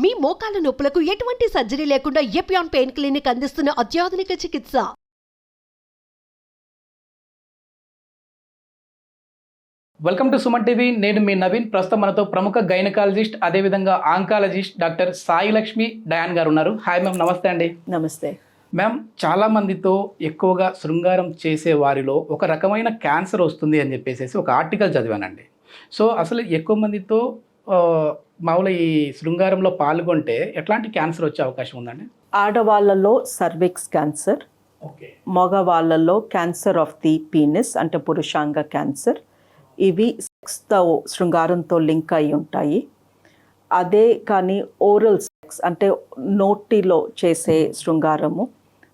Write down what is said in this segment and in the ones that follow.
మీ మోకాల నొప్పులకు ఎటువంటి సర్జరీ లేకుండా ఎపియాన్ పెయిన్ క్లినిక్ అందిస్తున్న అత్యాధునిక చికిత్స. Welcome to Suman TV. నేను మీ నవీన్. ప్రస్తుతం మనతో ప్రముఖ గైనకాలజిస్ట్ అదేవిధంగా oncologist doctor Sai Lakshmi Diane గారు ఉన్నారు. హాయ్ మ్యామ్ నమస్తే అండి. నమస్తే. మ్యామ్ చాలా మందితో ఎక్కువగా శృంగారం చేసే వారిలో ఒక రకమైన క్యాన్సర్ వస్తుంది అని చెప్పేసి ఒక ఆర్టికల్ చదివానండి. సో అసలు ఎక్కువ మందితో మామూలు ఈ శృంగారంలో పాల్గొంటే ఎట్లాంటి క్యాన్సర్ వచ్చే అవకాశం ఉందండి? ఆడవాళ్ళలో సర్విక్స్ క్యాన్సర్ మగవాళ్ళలో క్యాన్సర్ ఆఫ్ ది పీనిస్ అంటే పురుషాంగ క్యాన్సర్. ఇవి సెక్స్తో శృంగారంతో లింక్ అయి ఉంటాయి. అదే కానీ ఓరల్ సెక్స్ అంటే నోటిలో చేసే శృంగారము.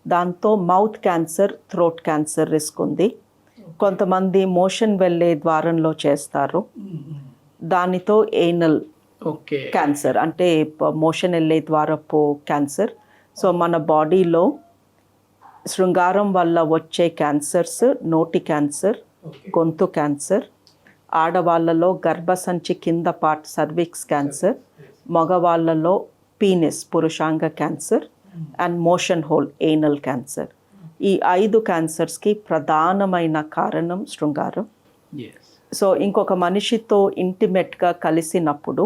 దాంతో mouth cancer throat cancer risk ఉంది. కొంతమంది మోషన్ వెళ్ళే ద్వారంలో చేస్తారు. దానితో ఏనల్ క్యాన్సర్ అంటే మోషన్ వెళ్ళే ద్వారపు క్యాన్సర్ సో మన బాడీలో శృంగారం వల్ల వచ్చే క్యాన్సర్స్ నోటి క్యాన్సర్ గొంతు క్యాన్సర్ ఆడవాళ్ళలో గర్భసంచి కింద పార్ట్ సర్విక్స్ క్యాన్సర్ మగవాళ్ళలో penis పురుషాంగ cancer and motion hole anal cancer ఈ ఐదు క్యాన్సర్స్కి ప్రధానమైన కారణం శృంగారం. సో ఇంకొక మనిషితో ఇంటిమేట్గా కలిసినప్పుడు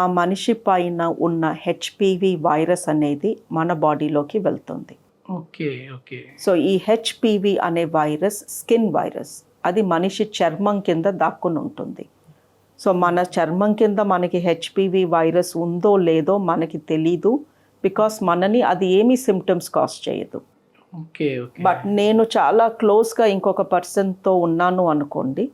ఆ మనిషి పైన ఉన్న హెచ్పివి వైరస్ అనేది మన బాడీలోకి వెళ్తుంది. ఓకే ఓకే సో ఈ హెచ్పివి అనే వైరస్ స్కిన్ వైరస్ అది మనిషి చర్మం కింద దాక్కుని ఉంటుంది. సో మన చర్మం కింద మనకి హెచ్పివి వైరస్ ఉందో లేదో మనకి తెలీదు బికాస్ మనని అది ఏమీ సిమ్టమ్స్ కాజ్ చేయదు. బట్ నేను చాలా క్లోజ్గా ఇంకొక పర్సన్తో ఉన్నాను అనుకోండి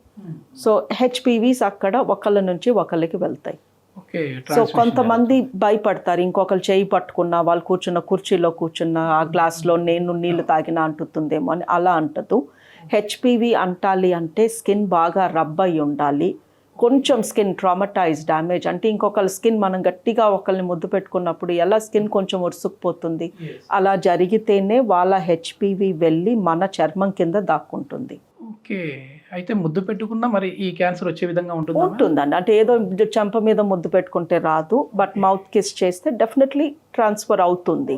సో హెచ్పివీస్ అక్కడ ఒకళ్ళ నుంచి ఒకళ్ళకి వెళ్తాయి. ఓకే సో కొంతమంది భయపడతారు. ఇంకొకరు చేయి పట్టుకున్న వాళ్ళు కూర్చున్న కుర్చీలో కూర్చున్న ఆ గ్లాస్లో నేను నీళ్ళు తాగిన అంటుతుందేమో అని అలా అంటదు. హెచ్పివి అంటాలి అంటే స్కిన్ బాగా రబ్ అయి ఉండాలి. కొంచెం స్కిన్ ట్రామటైజ్ డ్యామేజ్ అంటే ఇంకొకరి స్కిన్ మనం గట్టిగా ఒకరిని ముద్దు పెట్టుకున్నప్పుడు ఎలా స్కిన్ కొంచెం ఉరుసుకుపోతుంది? అలా జరిగితేనే వాళ్ళ హెచ్పివి వెళ్ళి మన చర్మం కింద దాక్కుంటుంది. ఓకే. అయితే ముద్దు పెట్టుకున్నా మరి ఈ క్యాన్సర్ వచ్చే విధంగా ఉంటుందా ఉంటుందండి. అంటే ఏదో చెంప మీద ముద్దు పెట్టుకుంటే రాదు బట్ మౌత్ కిస్ చేస్తే డెఫినెట్లీ ట్రాన్స్ఫర్ అవుతుంది.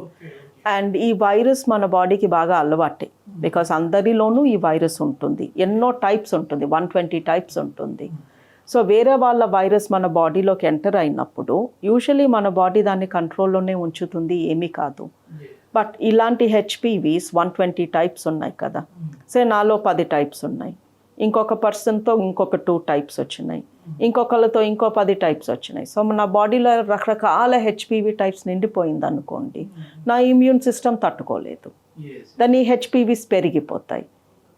అండ్ ఈ వైరస్ మన బాడీకి బాగా అలవాటే బికాస్ అందరిలోనూ ఈ వైరస్ ఉంటుంది. ఎన్నో టైప్స్ ఉంటుంది వన్ ట్వంటీ టైప్స్ ఉంటుంది. సో వేరే వాళ్ళ వైరస్ మన బాడీలోకి ఎంటర్ అయినప్పుడు యూజువలీ మన బాడీ దాన్ని కంట్రోల్లోనే ఉంచుతుంది ఏమీ కాదు. బట్ ఇలాంటి హెచ్పివీస్ వన్ ట్వంటీ టైప్స్ ఉన్నాయి కదా. సే నాలో పది టైప్స్ ఉన్నాయి. ఇంకొక పర్సన్తో ఇంకొక టూ టైప్స్ వచ్చినాయి. ఇంకొకళ్ళతో ఇంకో పది టైప్స్ వచ్చినాయి. సో నా బాడీలో రకరకాల హెచ్పివి టైప్స్ నిండిపోయింది అనుకోండి. నా ఇమ్యూన్ సిస్టమ్ తట్టుకోలేదు. దాని హెచ్పివిస్ పెరిగిపోతాయి.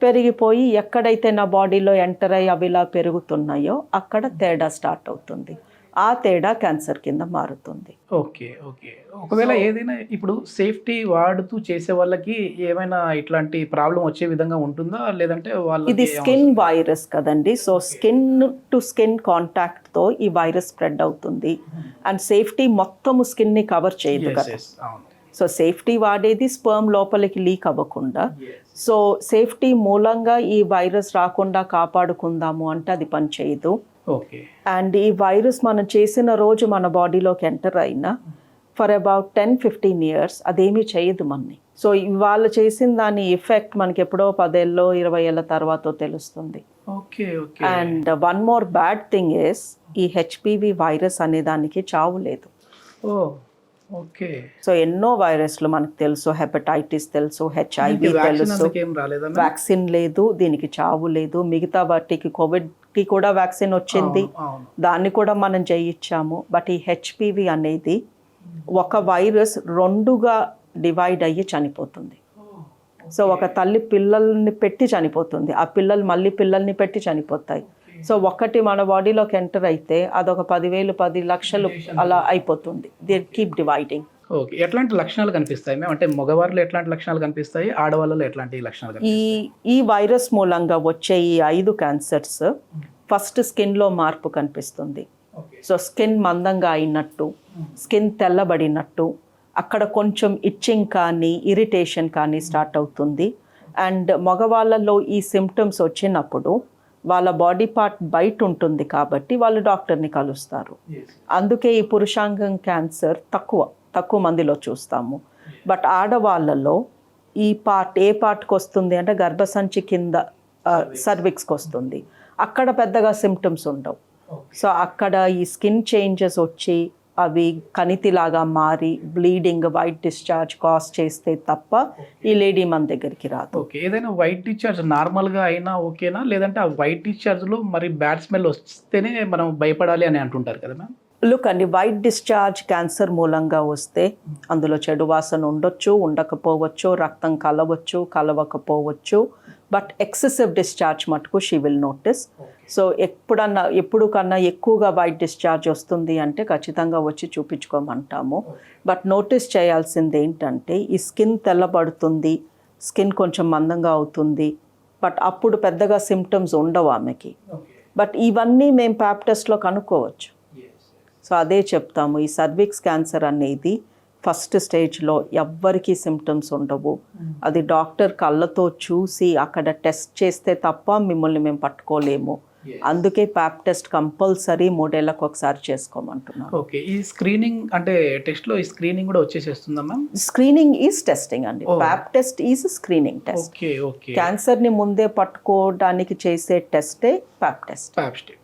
పెరిగిపోయి ఎక్కడైతే నా బాడీలో ఎంటర్ అయ్యి అవి ఇలా పెరుగుతున్నాయో అక్కడ తేడా స్టార్ట్ అవుతుంది. ఆ తేడా క్యాన్సర్ కింద మారుతుంది. Okay okay. ఒకవేళ ఏదైనా ఇప్పుడు సేఫ్టీ వాడుతూ చేసే వాళ్ళకి ఏమైనా ఇట్లాంటి ప్రాబ్లం వచ్చే విధంగా ఉంటుందా? లేదంటే వాళ్ళకి ఇది స్కిన్ వైరస్ కదండి. సో స్కిన్ టు స్కిన్ కాంటాక్ట్తో ఈ వైరస్ స్ప్రెడ్ అవుతుంది. అండ్ సేఫ్టీ మొత్తము స్కిన్ని కవర్ చేయదు కదా. సో సేఫ్టీ వాడేది స్పర్మ్ లోపలికి లీక్ అవ్వకుండా. సో సేఫ్టీ మూలంగా ఈ వైరస్ రాకుండా కాపాడుకుందాము అంటే అది పని చేయదు. ఓకే అండ్ ఈ వైరస్ మనం చేసిన రోజు మన బాడీలోకి ఎంటర్ అయినా for about ten fifteen years అదేమీ చేయదు మనని. సో వాళ్ళు చేసిన దాని ఎఫెక్ట్ మనకి ఎప్పుడో పదేళ్ళలో ఇరవై ఏళ్ళ తర్వాత తెలుస్తుంది. And one more bad thing is ఈ హెచ్పివి వైరస్ అనే దానికి చావు లేదు. ఓకే. సో ఎన్నో వైరస్లు మనకు తెలుసు హెపటైటిస్ తెలుసు హెచ్ఐవి తెలుసు. వ్యాక్సిన్ లేదు దీనికి చావు లేదు. మిగతా వాటికి కోవిడ్కి కూడా వ్యాక్సిన్ వచ్చింది. దాన్ని కూడా మనం చేయించాము బట్ ఈ హెచ్పివి అనేది ఒక వైరస్ రెండుగా డివైడ్ అయ్యి చనిపోతుంది. సో ఒక తల్లి పిల్లల్ని పెట్టి చనిపోతుంది. ఆ పిల్లలు మళ్ళీ పిల్లల్ని పెట్టి చనిపోతాయి. సో ఒకటి మన బాడీలోకి ఎంటర్ అయితే అదొక పదివేలు పది లక్షలు అలా అయిపోతుంది. They keep dividing okay. ఎట్లాంటి లక్షణాలు కనిపిస్తాయి మేము అంటే మగవారిలో ఎట్లాంటి లక్షణాలు కనిపిస్తాయి? ఆడవాళ్ళలో ఎట్లాంటి లక్షణాలు ఈ ఈ వైరస్ మూలంగా వచ్చే ఈ ఐదు క్యాన్సర్స్ ఫస్ట్ స్కిన్లో మార్పు కనిపిస్తుంది. సో స్కిన్ మందంగా అయినట్టు స్కిన్ తెల్లబడినట్టు అక్కడ కొంచెం ఇచ్చింగ్ కానీ ఇరిటేషన్ కానీ స్టార్ట్ అవుతుంది. అండ్ మగవాళ్ళలో ఈ సిమ్టమ్స్ వచ్చినప్పుడు వాళ్ళ బాడీ పార్ట్ బయట ఉంటుంది కాబట్టి వాళ్ళు డాక్టర్ని కలుస్తారు. అందుకే ఈ పురుషాంగం క్యాన్సర్ తక్కువ తక్కువ మందిలో చూస్తాము. బట్ ఆడవాళ్ళలో ఈ పార్ట్ ఏ పార్ట్కి వస్తుంది అంటే గర్భసంచి కింద సర్విక్స్కి వస్తుంది. అక్కడ పెద్దగా సిమ్టమ్స్ ఉండవు. సో అక్కడ ఈ స్కిన్ చేంజెస్ వచ్చి అవి కణితిలాగా మారి బ్లీడింగ్ వైట్ డిశ్చార్జ్ కాస్ చేస్తే తప్ప ఈ లేడీ మన దగ్గరికి రాదు. ఓకే ఏదైనా వైట్ డిశ్చార్జ్ నార్మల్గా అయినా ఓకేనా లేదంటే ఆ వైట్ డిశ్చార్జ్లో మరి బ్యాడ్ స్మెల్ వస్తేనే మనం భయపడాలి అని అంటుంటారు కదా మ్యామ్ లుక్ అండి వైట్ డిశ్చార్జ్ క్యాన్సర్ మూలంగా వస్తే అందులో చెడు వాసన ఉండొచ్చు ఉండకపోవచ్చు రక్తం కలవచ్చు కలవకపోవచ్చు. బట్ ఎక్సెసివ్ డిశ్చార్జ్ మటుకు షీ విల్ నోటీస్. సో ఎప్పుడన్నా ఎప్పుడు కన్నా ఎక్కువగా వైట్ డిశ్చార్జ్ వస్తుంది అంటే ఖచ్చితంగా వచ్చి చూపించుకోమంటాము. బట్ నోటీస్ చేయాల్సింది ఏంటంటే ఈ స్కిన్ తెల్లబడుతుంది స్కిన్ కొంచెం మందంగా అవుతుంది బట్ అప్పుడు పెద్దగా సిమ్టమ్స్ ఉండవు ఆమెకి. బట్ ఇవన్నీ మేము ప్యాప్ టెస్ట్లో కనుక్కోవచ్చు. సో అదే చెప్తాము ఈ సర్విక్స్ క్యాన్సర్ అనేది ఫస్ట్ స్టేజ్లో ఎవ్వరికీ సిమ్టమ్స్ ఉండవు. అది డాక్టర్ కళ్ళతో చూసి అక్కడ టెస్ట్ చేస్తే తప్ప మిమ్మల్ని మేము పట్టుకోలేము. అందుకే ప్యాప్ టెస్ట్ కంపల్సరీ మూడేళ్ళకు ఒకసారి చేసుకోమంటున్నాను. ఓకే. ఈ స్క్రీనింగ్ అంటే టెస్ట్లో ఈ స్క్రీనింగ్ కూడా వచ్చేసేస్తుందా మ్యామ్? స్క్రీనింగ్ ఈజ్ టెస్టింగ్ అండి. Pap test is screening test. Okay okay. క్యాన్సర్ని ముందే పట్టుకోవడానికి చేసే టెస్టే ప్యాప్ టెస్ట్. Pap stay